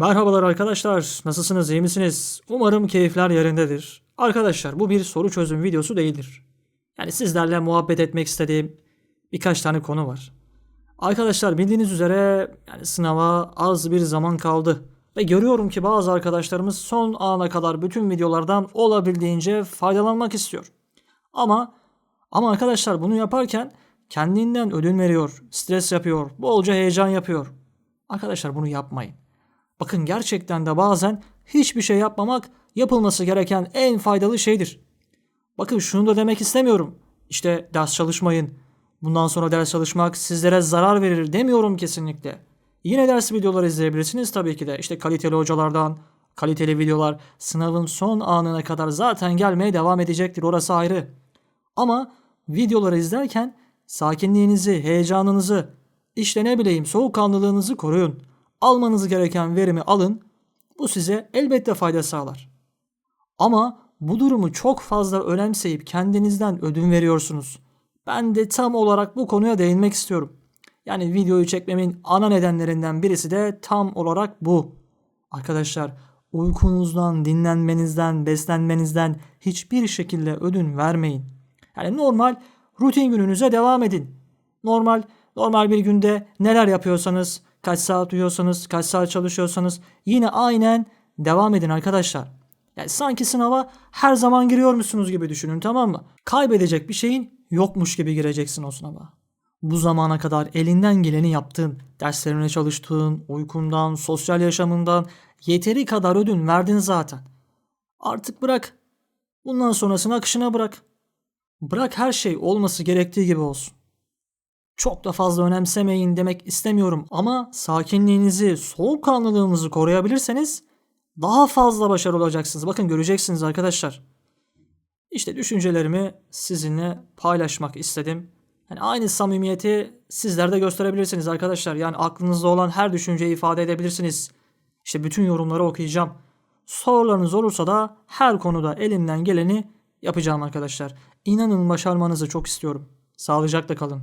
Merhabalar arkadaşlar. Nasılsınız? iyi misiniz? Umarım keyifler yerindedir. Arkadaşlar bu bir soru çözüm videosu değildir. Yani sizlerle muhabbet etmek istediğim birkaç tane konu var. Arkadaşlar bildiğiniz üzere yani sınava az bir zaman kaldı. Ve görüyorum ki bazı arkadaşlarımız son ana kadar bütün videolardan olabildiğince faydalanmak istiyor. Ama ama arkadaşlar bunu yaparken kendinden ödün veriyor, stres yapıyor, bolca heyecan yapıyor. Arkadaşlar bunu yapmayın. Bakın gerçekten de bazen hiçbir şey yapmamak yapılması gereken en faydalı şeydir. Bakın şunu da demek istemiyorum. İşte ders çalışmayın. Bundan sonra ders çalışmak sizlere zarar verir demiyorum kesinlikle. Yine ders videoları izleyebilirsiniz tabii ki de. İşte kaliteli hocalardan, kaliteli videolar sınavın son anına kadar zaten gelmeye devam edecektir. Orası ayrı. Ama videoları izlerken sakinliğinizi, heyecanınızı, işte ne bileyim soğukkanlılığınızı koruyun. Almanız gereken verimi alın. Bu size elbette fayda sağlar. Ama bu durumu çok fazla önemseyip kendinizden ödün veriyorsunuz. Ben de tam olarak bu konuya değinmek istiyorum. Yani videoyu çekmemin ana nedenlerinden birisi de tam olarak bu. Arkadaşlar uykunuzdan, dinlenmenizden, beslenmenizden hiçbir şekilde ödün vermeyin. Yani normal rutin gününüze devam edin. Normal normal bir günde neler yapıyorsanız, kaç saat uyuyorsanız, kaç saat çalışıyorsanız yine aynen devam edin arkadaşlar. Yani sanki sınava her zaman giriyormuşsunuz gibi düşünün tamam mı? Kaybedecek bir şeyin yokmuş gibi gireceksin o sınava. Bu zamana kadar elinden geleni yaptın. Derslerine çalıştın, uykundan, sosyal yaşamından yeteri kadar ödün verdin zaten. Artık bırak. Bundan sonrasını akışına bırak. Bırak her şey olması gerektiği gibi olsun. Çok da fazla önemsemeyin demek istemiyorum ama sakinliğinizi, soğukkanlılığınızı koruyabilirseniz daha fazla başarılı olacaksınız. Bakın göreceksiniz arkadaşlar. İşte düşüncelerimi sizinle paylaşmak istedim. Yani aynı samimiyeti sizler de gösterebilirsiniz arkadaşlar. Yani aklınızda olan her düşünceyi ifade edebilirsiniz. İşte bütün yorumları okuyacağım. Sorularınız olursa da her konuda elimden geleni yapacağım arkadaşlar. İnanın başarmanızı çok istiyorum. Sağlıcakla kalın.